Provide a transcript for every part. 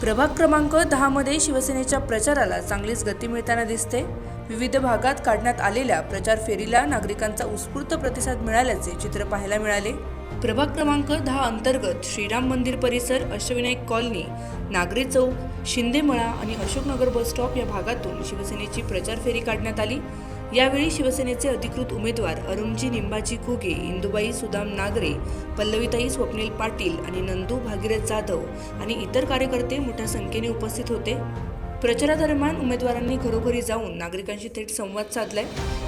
प्रभाग क्रमांक दहामध्ये शिवसेनेच्या प्रचाराला चांगलीच गती मिळताना दिसते. विविध भागात काढण्यात आलेल्या प्रचार फेरीला नागरिकांचा उत्स्फूर्त प्रतिसाद मिळाल्याचे चित्र पाहायला मिळाले. प्रभाग क्रमांक दहा अंतर्गत श्रीराम मंदिर परिसर अष्टविनायक कॉलनी नागरी चौक शिंदेमळा आणि अशोकनगर बस स्टॉप या भागातून शिवसेनेची प्रचार फेरी काढण्यात आली. यावेळी शिवसेनेचे अधिकृत उमेदवार अरुणजी निंबाजी घुगे इंदुबाई सुदाम नागरे पल्लवीताई स्वप्नील पाटील आणि नंदू भागीरथ जाधव आणि इतर कार्यकर्ते मोठ्या संख्येने उपस्थित होते. प्रचारादरम्यान उमेदवारांनी घरोघरी जाऊन नागरिकांशी थेट संवाद साधलाय.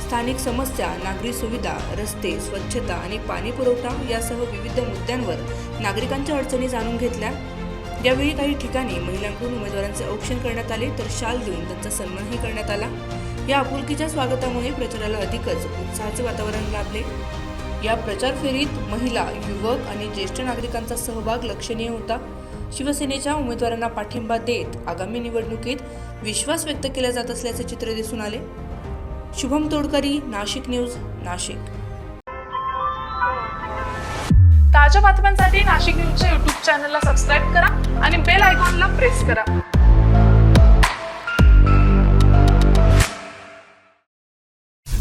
स्थानिक समस्या नागरी सुविधा रस्ते स्वच्छता आणि पाणी पुरवठा यासह विविध मुद्द्यांवर नागरिकांच्या अडचणी जाणून घेतल्या. यावेळी काही ठिकाणी महिलांकडून उमेदवारांचे औक्षण करण्यात आले तर शाल देऊन त्यांचा सन्मानही करण्यात आला. या आपुलकीच्या स्वागतामुळे प्रचाराला अधिकच उत्साहाचे वातावरण लाभले. या प्रचार फेरीत महिला युवक आणि ज्येष्ठ नागरिकांचा सहभाग लक्षणीय होता. शिवसेनेच्या उमेदवारांना पाठिंबा देत आगामी निवडणुकीत विश्वास व्यक्त केला जात असल्याचे चित्र दिसून आले. शुभम तोडकरी नाशिक न्यूज नाशिक. ताज्या बातम्यांसाठी नाशिक न्यूजच्या युट्यूब चॅनलला सबस्क्राईब करा आणि बेल आयकॉनला प्रेस करा.